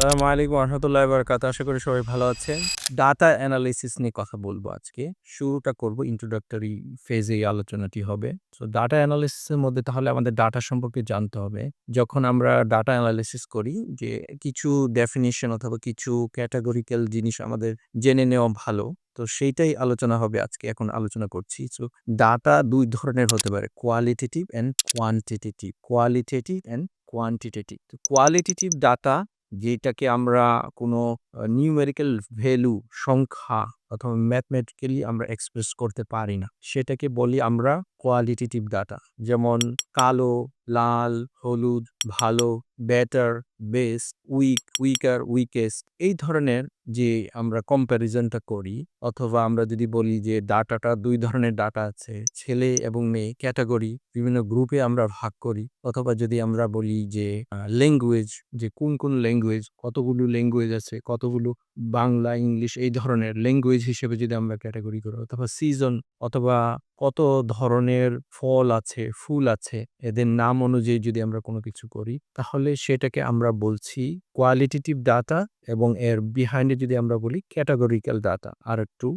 আসসালামু আলাইকুম রহমতুল্লাহ বারকাত আশা করি সবাই ভালো আছেন। ডাটা অ্যানালাইসিস নিয়ে কথা বলব আজকে। শুরুটা করব ইন্ট্রোডাক্টরি ফেজে এই আলোচনাটি হবে। তো ডাটা অ্যানালিসিসের মধ্যে তাহলে আমাদের ডাটা সম্পর্কে জানতে হবে। যখন আমরা ডাটা অ্যানালাইসিস করি, যে কিছু ডেফিনিশন অথবা কিছু ক্যাটাগরিক্যাল জিনিস আমাদের জেনে নেওয়া ভালো, তো সেইটাই আলোচনা হবে আজকে। এখন আলোচনা করছি। সো ডাটা দুই ধরনের হতে পারে qualitative and quantitative qualitative and quantitative তো কোয়ালিটেটিভ ডাটা যেটাকে আমরা কোনো নিউমেরিক্যাল ভ্যালু সংখ্যা অথবা ম্যাথমেটিক্যালি আমরা এক্সপ্রেস করতে পারি না। সেটাকে বলি আমরা কোয়ালিটেটিভ ডাটা যেমন কালো, লাল, হলুদ, ভালো better best weak weaker weakest এই ধরনের যে আমরা কম্প্যারিজনটা করি অথবা আমরা যদি বলি যে ডাটাটা দুই ধরনের ডাটা আছে, ছেলে এবং মেয়ে ক্যাটাগরি বিভিন্ন গ্রুপে আমরা ভাগ করি অথবা যদি আমরা বলি যে ল্যাঙ্গুয়েজ যে কোন কোন ল্যাঙ্গুয়েজ কতগুলো ল্যাঙ্গুয়েজ আছে কতগুলো বাংলা, ইংলিশ এই ধরনের ল্যাঙ্গুয়েজ হিসেবে যদি আমরা ক্যাটাগরি করি, অথবা সিজন অথবা কত ধরনের ফল আছে, ফুল আছে, এদের নাম অনুযায়ী যদি আমরা কোনো কিছু করি, তাহলে সেটাকে আমরা বলছি কোয়ালিটেটিভ ডাটা এবং এর বিহাইন্ডে যদি আমরা বলি ক্যাটাগরিক্যাল ডাটা আর একটু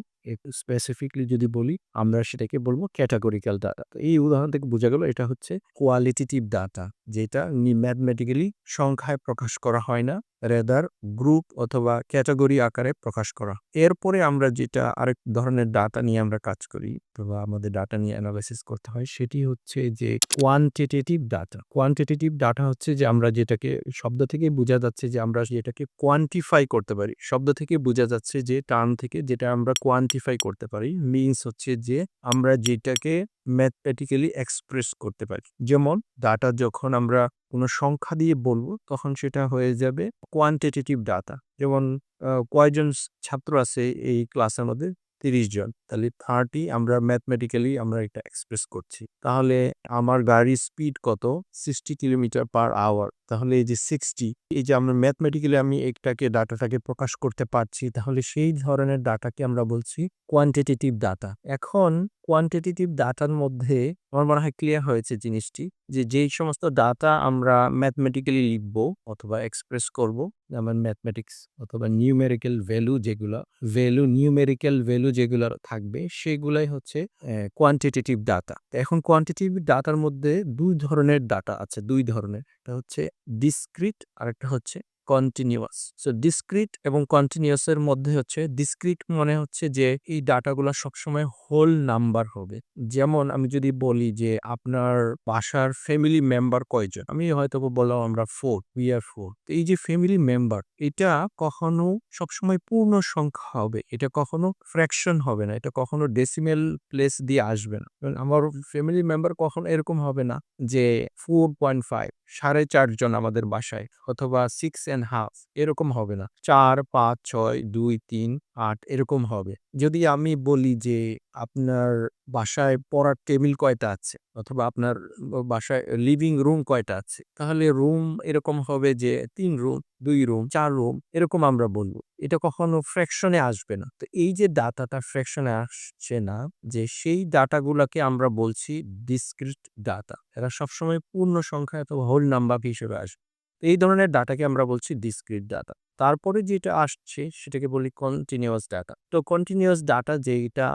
স্পেসিফিকলি যদি বলি, আমরা সেটাকে বলব ক্যাটাগরিক্যাল ডাটা এই উদাহরণ থেকে বোঝা গেল এটা হচ্ছে কোয়ালিটেটিভ ডাটা যেটা ম্যাথমেটিক্যালি সংখ্যায় প্রকাশ করা হয় না রেদার গ্রুপ অথবা ক্যাটাগরি আকারে প্রকাশ করা। এরপরে আমরা যেটা আরেক ধরনের ডাটা নিয়ে আমরা কাজ করি অথবা আমাদের ডাটা নিয়ে অ্যানালাইসিস করতে হয়, সেটি হচ্ছে যে কোয়ান্টিটেটিভ ডাটা কোয়ান্টিটেটিভ ডাটা হচ্ছে যে আমরা যেটাকে, শব্দ থেকে বোঝা যাচ্ছে যে আমরা যেটাকে কোয়ান্টিফাই করতে পারি। শব্দ থেকে বোঝা যাচ্ছে যে টার্ম থেকে যেটা আমরা কোয়ান্টিফাই করতে পারি মিনস হচ্ছে যে আমরা যেটাকে ম্যাথমেটিক্যালি এক্সপ্রেস করতে পারি। যেমন ডাটা যখন আমরা কোনো সংখ্যা দিয়ে বলব, তখন সেটা হয়ে যাবে কোয়ান্টিটেটিভ ডাটা যেমন কয়জন ছাত্র আছে এই ক্লাসের মধ্যে? তিরিশ জন। তাহলে থার্টি আমরা ম্যাথমেটিক্যালি আমরা এটা এক্সপ্রেস করছি। তাহলে আমার গাড়ির স্পিড কত? সিক্সটি কিলোমিটার পার আওয়ার তাহলে এই যে সিক্সটি এই যে আমরা ম্যাথমেটিক্যালি আমি একটাকে ডাটাটাকে প্রকাশ করতে পারছি, তাহলে সেই ধরনের ডাটাকে আমরা বলছি কোয়ান্টিটেটিভ ডাটা এখন কোয়ান্টিটেটিভ ডাটার মধ্যে আমার মনে হয় ক্লিয়ার হয়েছে জিনিসটি, যে যেই সমস্ত ডাটা আমরা ম্যাথমেটিক্যালি লিখব অথবা এক্সপ্রেস করব, যেমন ম্যাথমেটিক্স অথবা নিউমেরিক্যাল ভ্যালু যেগুলো ভ্যালু নিউমেরিক্যাল ভ্যালু যেগুলো থাকবে সেগুলাই হচ্ছে কোয়ান্টিটেটিভ ডাটা এখন কোয়ান্টিটিভ ডাটার মধ্যে দুই ধরনের ডাটা আছে, দুই ধরনের। একটা হচ্ছে ডিসক্রিট আর একটা হচ্ছে কন্টিনিউয়াস সো ডিসক্রিট এবং কন্টিনিউয়াস এর মধ্যে হচ্ছে ডিসক্রিট মনে হচ্ছে যে, এই ডাটাগুলো সবসময় হোল নাম্বার হবে। যেমন আমি যদি বলি যে, আপনার বাসার ফ্যামিলি মেম্বার কয়জন? আমি হয়তো বললাম আমরা ফোর উই আর ফোর এই যে ফ্যামিলি মেম্বার এটা কখনো সবসময় পূর্ণ সংখ্যা হবে। এটা কখনো ফ্র্যাকশন হবে না। এটা কখনো ডেসিমেল প্লেস দিয়ে আসবে না। আমার ফ্যামিলি মেম্বার কখনো এরকম হবে না যে ফোর পয়েন্ট ফাইভ সাড়ে চারজন আমাদের বাসায়, অথবা সিক্স অ্যান্ড হাফ এরকম হবে না। চার, পাঁচ, ছয়, দুই, তিন আট এরকম হবে। যদি আমি বলি যে আপনার বাসায় পড়ার টেবিল কয়টা আছে? অথবা আপনার বাসায় লিভিং রুম কয়টা আছে? তাহলে রুম এরকম হবে যে তিন রুম দুই রুম চার রুম এরকম আমরা বলব। এটা কখনো ফ্র্যাকশনে আসবে না। তো এই যে ডাটাটা ফ্র্যাকশনে আসছে না, যে সেই ডাটাগুলোকে আমরা বলছি ডিসক্রিট ডাটা এরা সবসময় পূর্ণ সংখ্যা অথবা হোল নাম্বার হিসেবে আসবে। এই ধরনের ডাটাকে আমরা বলছি ডিসক্রিট ডাটা তারপরে যেটা আসছে সেটাকে বলি কন্টিনিউয়াস ডাটা তো কন্টিনিউয়াস ডাটা যেটা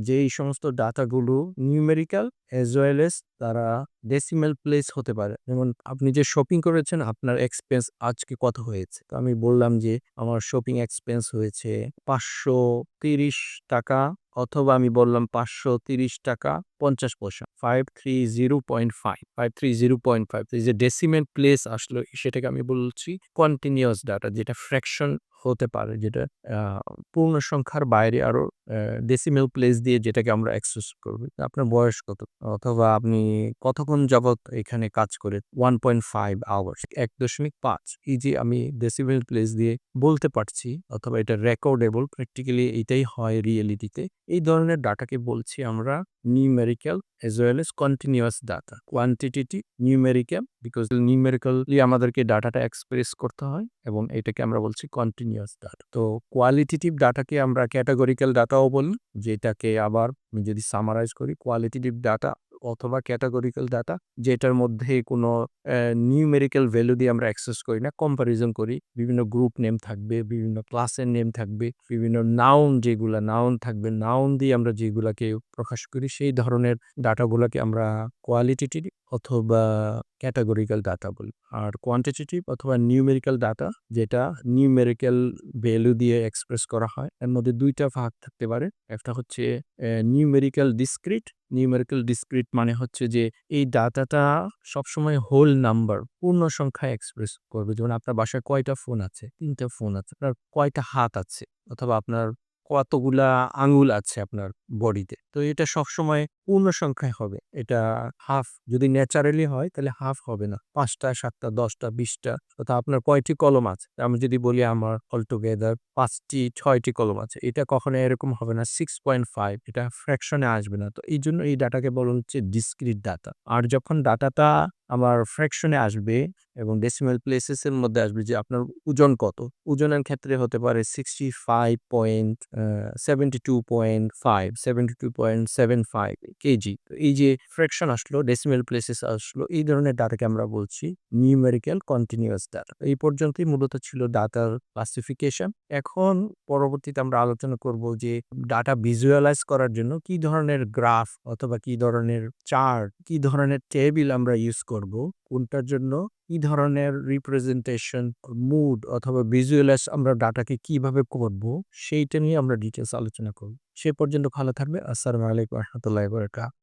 যেই সমস্ত ডাটাগুলো নিউমেরিক্যাল এজ ওয়েল এস তারা ডেসিমেল প্লেস হতে পারে। যেমন আপনি যে শপিং করেছেন, আপনার এক্সপেন্স আজকে কত হয়েছে? তো আমি বললাম যে আমার শপিং এক্সপেন্স হয়েছে পাঁচশো তিরিশ টাকা অথবা আমি বললাম পাঁচশো তিরিশ টাকা পঞ্চাশ পয়সা five three zero point five five three zero point five যে ডেসিমেন্ট প্লেস আসলো, সেটাকে আমি বলছি কন্টিনিউয়াস ডাটা যেটা ফ্র্যাকশন হতে পারে যেটা পূর্ণ সংখ্যার বাইরে আরও ডেসিমেল প্লেস দিয়ে যেটাকে আমরা অ্যাক্সেস করব। আপনার বয়স কত? অথবা আপনি কতক্ষণ যাবত এখানে কাজ করে ওয়ান পয়েন্ট ফাইভ আওয়ার্স এক দশমিক পাঁচ। এই যে আমি ডেসিমেল প্লেস দিয়ে বলতে পারছি, অথবা এটা রেকর্ডেবল প্র্যাকটিক্যালি এটাই হয় রিয়েলিটিতে এই ধরনের ডাটাকে বলছি আমরা numerical as well as continuous data quantitative numerical, because numerically আমাদেরকে ডাটাটা এক্সপ্রেস করতে হয়। এবং এটাকে আমরা বলছি কন্টিনিউয়াস ডাটা তো কোয়ালিটেটিভ ডাটাকে আমরা ক্যাটাগরিক্যাল ডাটাও বলি, যেটাকে আবার আমি যদি সামারাইজ করি কোয়ালিটেটিভ ডাটা অথবা ক্যাটাগরিক্যাল ডাটা যেটার মধ্যে কোনো নিউমেরিক্যাল ভ্যালু দিয়ে আমরা অ্যাক্সেস করি না কম্প্যারিজন করি, বিভিন্ন গ্রুপ নেম থাকবে, বিভিন্ন ক্লাসের নেম থাকবে, বিভিন্ন নাউন যেগুলা নাউন থাকবে নাউন দিয়ে আমরা যেগুলাকে প্রকাশ করি, সেই ধরনের ডাটাগুলোকে আমরা কোয়ালিটেটিভ অথবা ক্যাটাগরিক্যাল ডাটা বলি আর কোয়ান্টিটেটিভ অথবা নিউমেরিক্যাল ডাটা যেটা নিউমেরিক্যাল ভ্যালু দিয়ে এক্সপ্রেস করা হয়, এর মধ্যে দুইটা ভাগ থাকতে পারে। একটা হচ্ছে নিউমেরিক্যাল ডিসক্রিট নিউমেরিক্যাল ডিসক্রিট মানে হচ্ছে যে, এই ডাটাটা সবসময় হোল নাম্বার পূর্ণ সংখ্যায় এক্সপ্রেস করবে। যেমন আপনার বাসায় কয়টা ফোন আছে? তিনটা ফোন আছে। আপনার কয়টা হাত আছে? অথবা আপনার কতগুলা আঙুল আছে আপনার? বডিতে। তো এটা সবসময় পূর্ণ সংখ্যায় হবে। এটা হাফ যদি ন্যাচারালি হয়, তাহলে হাফ হবে না। পাঁচটা, সাতটা, দশটা, বিশটা, অর্থাৎ আপনার কয়টি কলম আছে? আমি যদি বলি আমার অল টুগেদার পাঁচটি, ছয়টি কলম আছে। এটা কখনো এরকম হবে না সিক্স পয়েন্ট ফাইভ এটা ফ্র্যাকশনে আসবে না। তো এই জন্য এই ডাটাকে বলা হচ্ছে ডিসক্রিট ডাটা আর যখন ডাটাটা আমার ফ্র্যাকশনে আসবে এবং ডেসিমাল প্লেসেসের মধ্যে আসবে যে আপনার ওজন কত, ওজনের ক্ষেত্রে হতে পারে sixty five point seventy two point five seventy two point seven five KG এই যে ফ্র্যাকশন আসলো ডেসিমাল প্লেসেস আসলো, এই ধরনের ডাটাকে আমরা বলছি নিউমেরিক্যাল কন্টিনিউয়াস ডাটা এই পর্যন্তই মূলত ছিল ডাটার ক্লাসিফিকেশন এখন পরবর্তীতে আমরা আলোচনা করব যে ডাটা ভিজুয়ালাইজ করার জন্য কি ধরনের গ্রাফ অথবা কি ধরনের চার্ট কি ধরনের টেবিল আমরা ইউজ করব, কোনটার জন্য কি ধরনের রিপ্রেজেন্টেশন মুড অথবা ভিজুয়ালাইজ আমরা ডাটাকে কীভাবে করব, সেইটা নিয়ে আমরা ডিটেলস আলোচনা করব। সে পর্যন্ত ভালো থাকবে। আসসালামু আলাইকুম রহমতুল্লাহ বরকাত